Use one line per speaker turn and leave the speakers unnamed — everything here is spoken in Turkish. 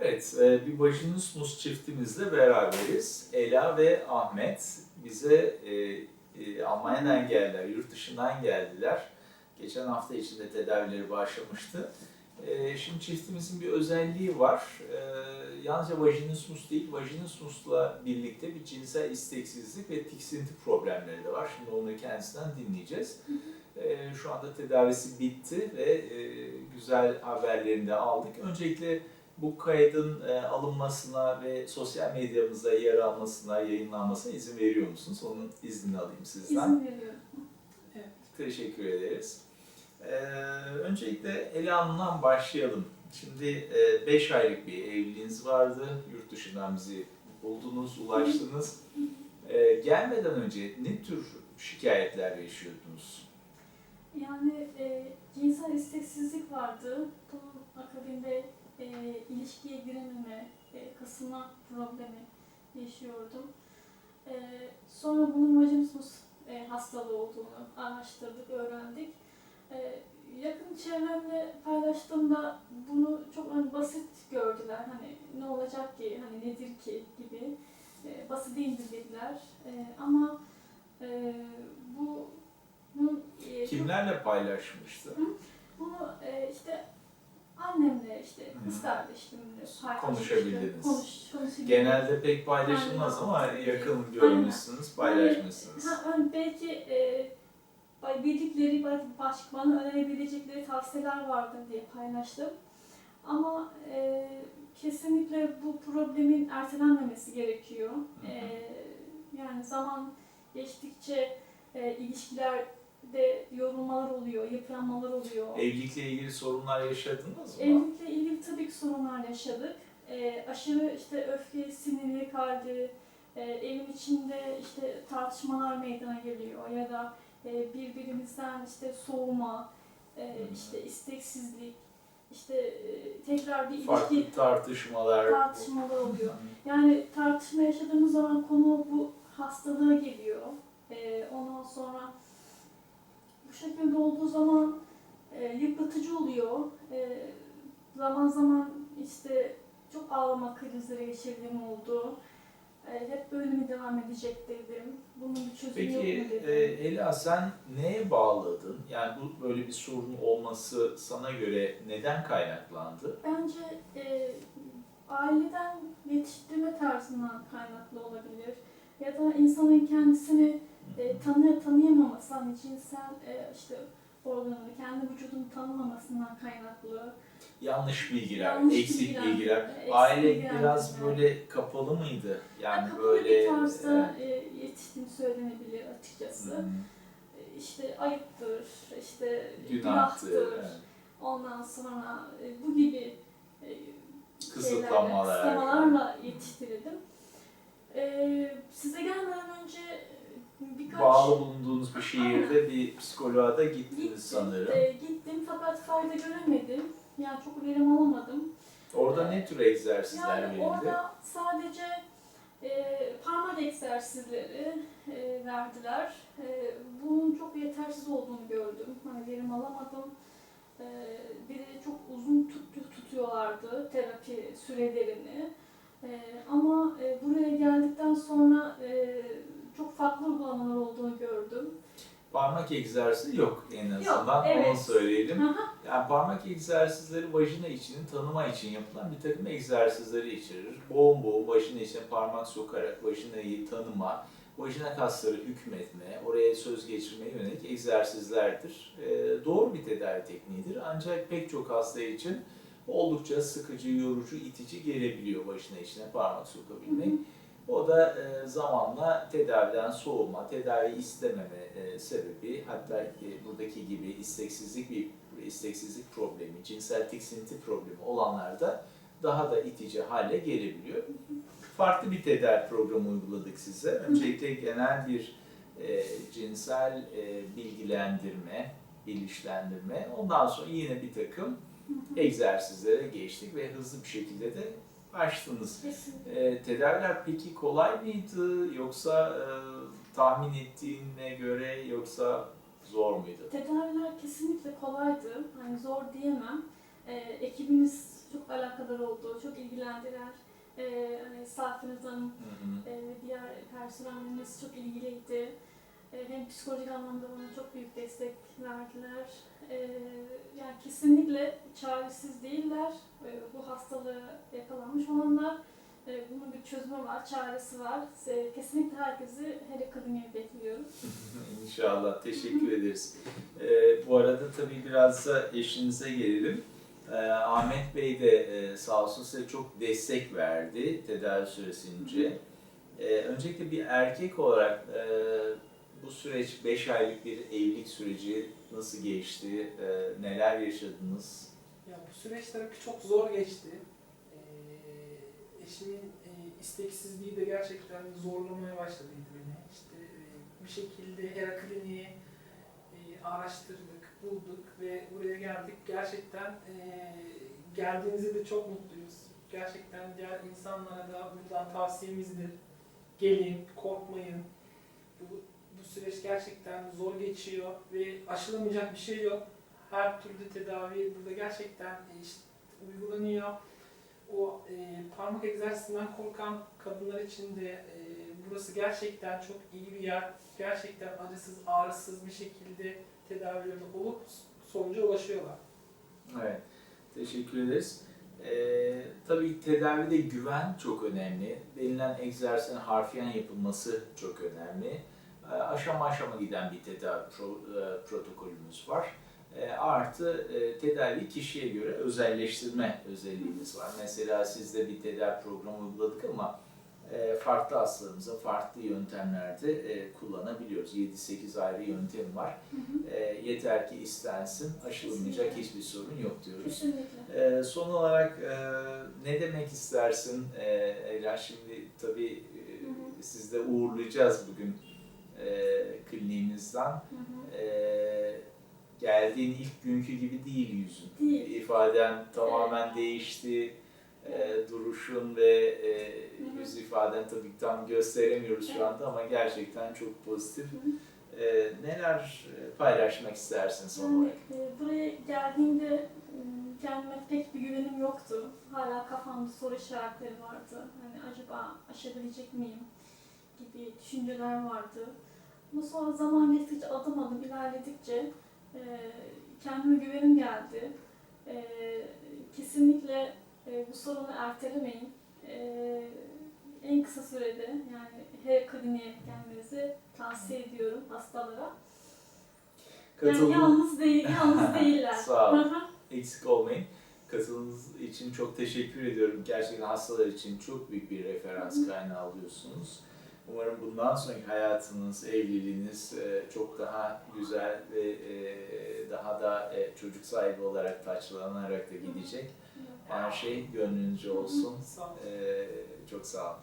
Evet, e, bir Vajinismus çiftimizle beraberiz. Ela ve Ahmet bize e, e, Almanya'dan geldiler, yurt dışından geldiler. Geçen hafta içinde tedavileri başlamıştı. E, şimdi çiftimizin bir özelliği var. E, yalnızca vajinismus değil, vajinismusla birlikte bir cinsel isteksizlik ve tiksinti problemleri de var. Şimdi onu kendisinden dinleyeceğiz. E, şu anda tedavisi bitti ve e, güzel haberlerini de aldık. Öncelikle bu kaydın e, alınmasına ve sosyal medyamızda yer almasına, yayınlanmasına izin veriyor musunuz? Onun iznini alayım sizden.
İzin veriyorum.
Teşekkür ederiz. Ee, öncelikle Elan'dan başlayalım. Şimdi 5 aylık bir evliliğiniz vardı. Yurt dışından bizi buldunuz, ulaştınız. Ee, gelmeden önce ne tür şikayetler yaşıyordunuz?
Yani e, cinsel isteksizlik vardı. Bunun akabinde e, ilişkiye girememe, e, kasılma problemi yaşıyordum. E, sonra bunun vajinismus e, hastalığı olduğunu araştırdık, öğrendik. E, yakın çevremle paylaştığımda bunu çok hani basit gördüler. Hani ne olacak ki, hani nedir ki gibi. E, basit değildir dediler. E, ama e, bu bunun, e, çok-
Kimlerle paylaşmıştı?
bunu e, işte annemle işte kız kardeşimle.
Konuşabildiniz.
Konuş, konuşabildim.
Genelde pek paylaşılmaz ama yakın görmüşsünüz, paylaşmışsınız.
Ha, hani belki e, bildikleri, belki başka bana önerebilecekleri tavsiyeler vardır diye paylaştım. Ama e, kesinlikle bu problemin ertelenmemesi gerekiyor.
Hı hı.
E, yani zaman geçtikçe e, ilişkilerde yorulmalar oluyor, yıpranmalar oluyor.
Evlilikle ilgili sorunlar yaşadınız mı?
Evlilikle ilgili tabii ki sorunlar yaşadık. Ee, aşırı işte öfke, sinirli kaldı. Ee, evin içinde işte tartışmalar meydana geliyor ya da e, birbirimizden işte soğuma, e, işte isteksizlik, işte e, tekrar bir ilişki
Farklı tartışmalar.
tartışmalar oluyor. Yani tartışma yaşadığımız zaman konu bu hastalığa geliyor. Ee, ondan sonra bu şekilde olduğu zaman e, yıpratıcı oluyor. E, zaman zaman işte çok ağlama krizleri geçirdiğim oldu. E, hep böyle mi devam edecek dedim. Bunun bir çözümü yok
Peki
mu dedim.
e, Ela sen neye bağladın? Yani bu böyle bir sorun olması sana göre neden kaynaklandı?
Bence e, aileden yetiştirme tarzından kaynaklı olabilir. Ya da insanın kendisini hani cinsel e, işte organını, kendi vücudunu tanımamasından kaynaklı.
Yanlış bilgiler,
Yanlış
eksik
bilgiler,
bilgiler.
e, eksik
Aile
bilgiler
biraz
gibi.
böyle kapalı mıydı? Yani
kapalı
böyle
bir tarzda e, yetiştiğim söylenebilir
e,
açıkçası.
hmm,
E, işte ayıptır, işte
günahtı,
günahtır.
evet,
Ondan sonra e, bu gibi e,
kısıtlamalar.
kısıtlamalarla yetiştirildim. Ee, size gelmeden önce birkaç
Bağlı bulunduğunuz bir şehirde bir psikoloğa da gittiniz
gittim,
sanırım.
e, gittim fakat fayda göremedim. Yani çok verim alamadım.
Orada ne tür egzersizler
Yani
verildi?
orada sadece e, parmak egzersizleri e, verdiler. E, bunun çok yetersiz olduğunu gördüm. Hani verim alamadım. E, bir de çok uzun tut, tutuyorlardı terapi sürelerini. E, ama e, buraya geldikten sonra e, çok farklı uygulamalar olduğunu gördüm.
Parmak egzersizi yok en azından
evet.
onu söyleyelim.
Hı hı.
Yani parmak egzersizleri vajina içinin tanıma için yapılan bir takım egzersizleri içerir. Boğum boğum vajina içine parmak sokarak vajinayı tanıma, vajina kasları hükmetme, oraya söz geçirmeye yönelik egzersizlerdir. Ee, doğru bir tedavi tekniğidir ancak pek çok hasta için oldukça sıkıcı, yorucu, itici gelebiliyor vajina içine parmak sokabilmek. O da e, zamanla tedaviden soğuma, tedavi istememe e, sebebi, hatta e, buradaki gibi isteksizlik bir isteksizlik problemi, cinsel tiksinti problemi olanlarda daha da itici hale gelebiliyor. Farklı bir tedavi programı uyguladık size. Öncelikle genel bir e, cinsel e, bilgilendirme, bilinçlendirme. Ondan sonra yine bir takım egzersizlere geçtik ve hızlı bir şekilde de
Kesinlikle.
E, tedaviler peki kolay mıydı yoksa e, tahmin ettiğine göre yoksa zor muydu?
Tedaviler kesinlikle kolaydı. Hani zor diyemem. Ee, ekibimiz çok alakadar kadar oldu. Çok ilgilendiler. E, hani Safinaz Hanım
Hı hı.
e, diğer personelimiz çok ilgiliydi. E, hem psikolojik anlamda bana çok büyük destek verdiler. E, yani kesinlikle çaresiz değiller. E, bu hastalığı yakalanmış olanlar. Bunun bir çözümü var, çaresi var. Kesinlikle herkesi hele kliniğe bekliyorum.
İnşallah. Teşekkür ederiz. Ee, bu arada tabii biraz da eşinize gelelim. Ee, Ahmet Bey de e, sağ olsun size çok destek verdi tedavi süresince. Ee, öncelikle bir erkek olarak e, bu süreç 5 aylık bir evlilik süreci nasıl geçti? E, neler yaşadınız?
Ya bu süreç tabii ki çok zor geçti. Ee, eşimin e, isteksizliği de gerçekten zorlamaya başladı beni. İşte e, bir şekilde Hera Kliniği e, araştırdık, bulduk ve buraya geldik. Gerçekten e, geldiğinizde de çok mutluyuz. Gerçekten diğer insanlara da buradan tavsiyemizdir. Gelin, korkmayın. Bu süreç gerçekten zor geçiyor ve aşılamayacak bir şey yok her türlü tedavi burada gerçekten e, işte uygulanıyor. O e, parmak egzersizinden korkan kadınlar için de e, burası gerçekten çok iyi bir yer. Gerçekten acısız, ağrısız bir şekilde tedavilerinde olup sonuca ulaşıyorlar.
Evet, teşekkür ederiz. Ee, tabii tedavide güven çok önemli. Denilen egzersizin harfiyen yapılması çok önemli. Ee, aşama aşama giden bir tedavi pro- e, protokolümüz var. E, artı e, tedavi kişiye göre özelleştirme özelliğimiz var. Mesela sizde bir tedavi programı uyguladık ama e, farklı hastalarımıza farklı yöntemlerde e, kullanabiliyoruz. 7-8 ayrı yöntem var.
Hı hı.
E, yeter ki istensin, aşılamayacak
Kesinlikle.
hiçbir sorun yok diyoruz.
Kesinlikle.
Son olarak e, ne demek istersin e, Ela? Şimdi tabii e,
Hı hı.
siz de uğurlayacağız bugün e.
Hı hı.
E, geldiğin ilk günkü gibi değil yüzün.
Değil.
İfaden tamamen değişti. E, duruşun ve e,
Hı hı.
yüz ifaden tabii ki tam gösteremiyoruz şu anda ama gerçekten çok pozitif.
Hı hı.
E, neler paylaşmak istersin son olarak?
e, buraya geldiğimde kendime pek bir güvenim yoktu. Hala kafamda soru işaretleri vardı. Hani acaba aşabilecek miyim gibi düşünceler vardı. Ama sonra zaman geçtikçe adım adım ilerledikçe e, kendime güvenim geldi. E, kesinlikle e, bu sorunu ertelemeyin. E, en kısa sürede yani her kliniğe gelmenizi tavsiye ediyorum hastalara. Yani
Katıldığın-
yalnız değil, yalnız değiller.
Sağ ol.
Hı hı.
eksik olmayın. Katıldığınız için çok teşekkür ediyorum. Gerçekten hastalar için çok büyük bir referans kaynağı oluyorsunuz. Umarım bundan sonraki hayatınız, evliliğiniz e, çok daha güzel ve e, daha da e, çocuk sahibi olarak taçlanarak da gidecek. Her şey gönlünüzce olsun. Çok sağ olun.